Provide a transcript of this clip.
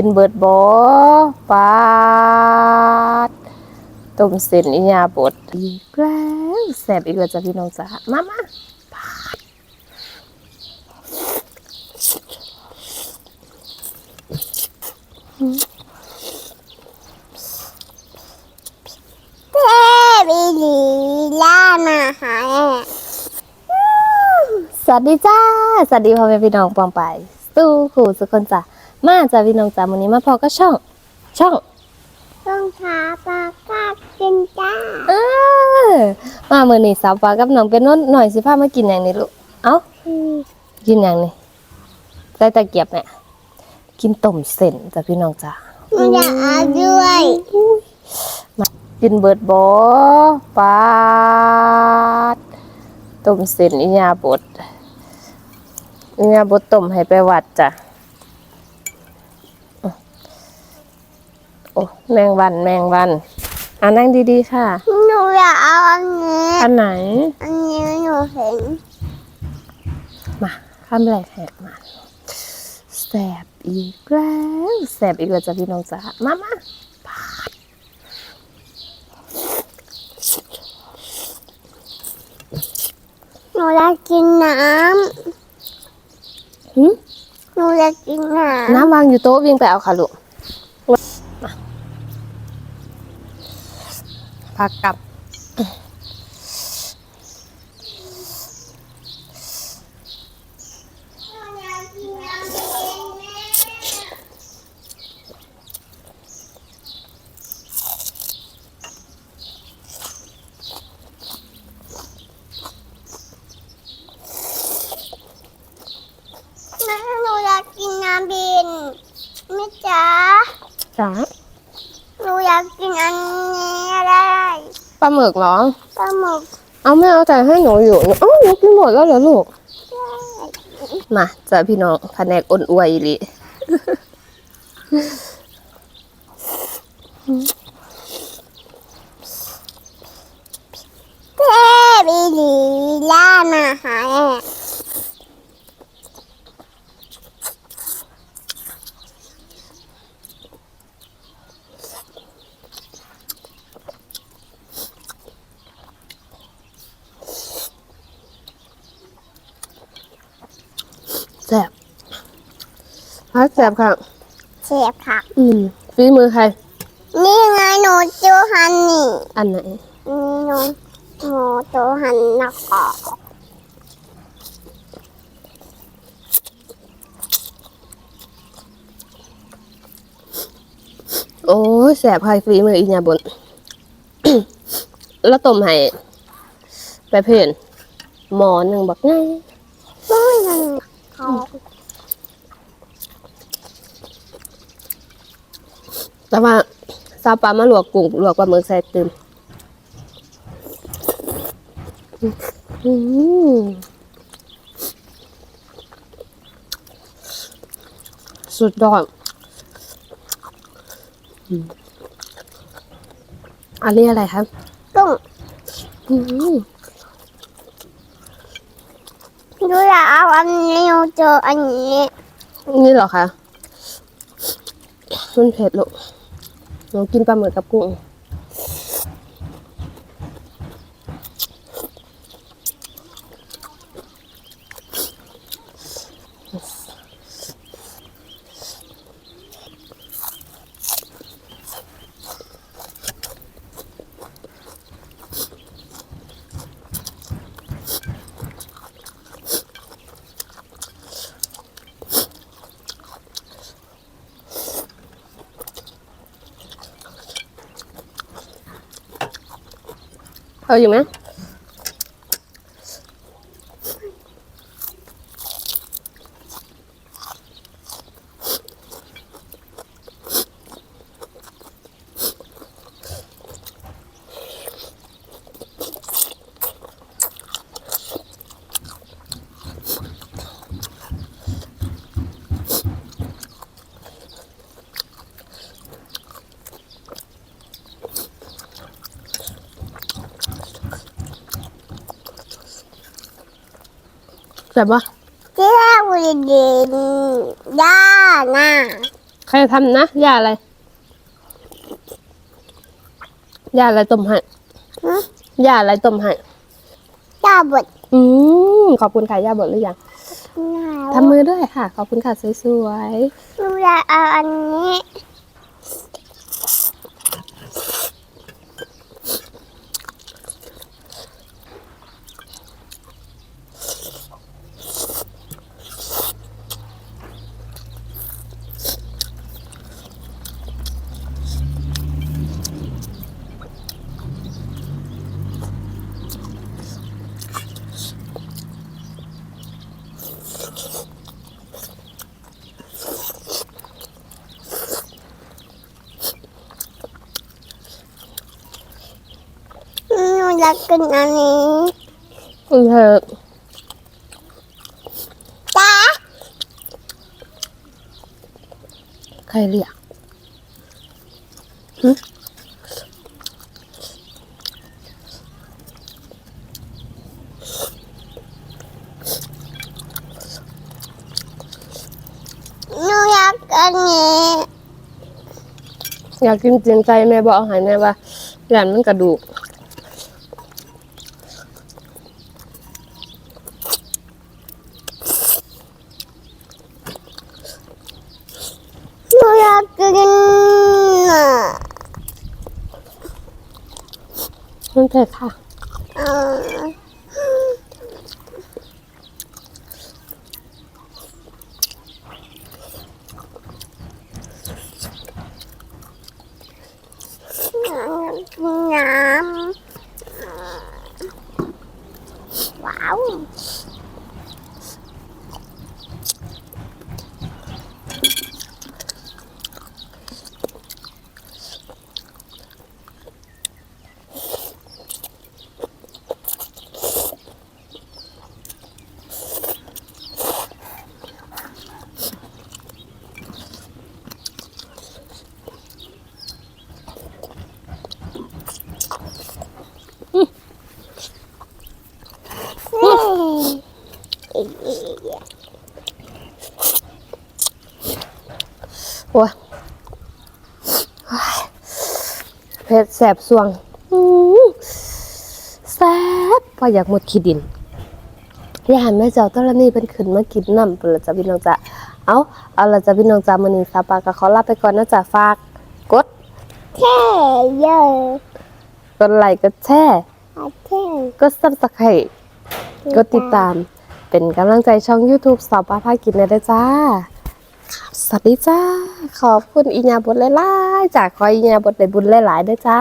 กินเบิดบ่ปาดต้มเส้นอีหยาบดอีกแล้วแซ่บอีกแล้วจ้ะพี่น้องจ้ามามาปาดเทวีลีลามาหาแม่สวัสดีจ้า สวัสดีพ่อแม่พี่น้องปองไป สู้ขู่สุกคนจ้ะ มาจ้ะพี่น้องจ้าวันนี้มาพอก็ช่อง ช่องต้องหาปลากากินจ้าเออมาเมื่อนี้สาวปลากับน้องเป็นนนหน่อยสิพามากินอย่างนี้ลูกเอ้าอืมกินอย่างนี้ใส่ตะเกียบเนี่ยกินต้มเส้นจ้ะพี่น้องจ้าหนูอยากเอาด้วยกินเบิดบอปาดต้มเส้นอีหยาบดอีหยาบดต้มให้ไปวัดจ้ะ อ้แมงวันแมงวันอ่านั่งดีๆค่ะ หนูอยากเอาอันนี้ อันไหน อันนี้หนูเห็น มาข้ามแรกแหกมาแสบอีกแล้วแสบอีกแล้วจ้ะพี่น้องจ้ามามาหนูอยากกินน้หึำหนูอยากกินน้ำน้ำวางอยู่โต๊ะวิ่งไปเอาค่ะลูก มาพักกลับ แม่หนูอยากกินน้ำบินแม่จ๋าจ้าหนู อยากกินอันนี้อะไรปลาหมึกเหรอ ปลาหมึกเอาไม่เอาแต่ให้หนูอยู่เอ้าหนูกินหมดแล้วเหรอลูก มาจ้ะพี่น้องแผนกอ้นอวยอีหลิเทวีลีลามาหาแม่ พักแซ่บค่ะ เสียบค่ะ อืมฝีมือใคร นี่ไงหนูจูฮันนี่อันไหน นี่หนูหนูจูฮันนักออกโอ้ยแสบใครฝีมืออีเนี่ยบน แล้วต้มให้ไปเพ่นหมอหนึ่งบักง่ายช่วยมันเขา แต่ว่าซาปลามาลวกกุ้งลวกปลาหมึกใส่ตื่มอืมสุดยอดอืมอันนี้อะไรครับตุ้งอืมหนูอยากเอาอันนี้หนูเจออันนี้ นี่เหรอคะมันเผ็ดลูก หนูกินปลาหมึกกับกุ้ง เอาอยู่ไหม แซ่บปะเจ้าวิลินด้าหน้าใครทำนะยาอะไรยาอะไรต้มให้ฮะยาอะไรต้มให้จ้าบดอืมขอบคุณค่ะย่าบดหรือยังหนาวทำมือด้วยค่ะ ขอบคุณค่ะสวยหนูอยากเอาอันนี้ หนูอยากกินอันนี้ๆคุณเธอจ้าใครเรียกหนูอยากอันนี้อยากกินจีนไก่แม่บอกเอาใหายแม่ว่าหลานมันกระดูก หนูอยากกินน่ะ มันเผ็ดค่ะนูอยากกินน้ำว้าว โอ้ยเผ็ดแสบสวงอื้อแสบพออยากหมดขี้ดินยายหันแม่เจ้าตอนนี้เป็นขึ้นมากินน้ำเปล่าจ้ะพี่น้องจ้ะเอาเอาละจ้ะพี่น้องจ้ะมื้อนี้สาวปลาก็ขอลาไปก่อนนะจ๊ะฝากกดแค่เยอะกดไลค์กดแชร์อาแค่กด Subscribe กดติดตามเป็นกำลังใจช่อง YouTube สาวปลาพากินเลยเด้อจ้า สวัสดีจ้า ขอบคุณอิญาบดหลายๆจากคออีญาบดได้บุญหลายๆด้วยจ้า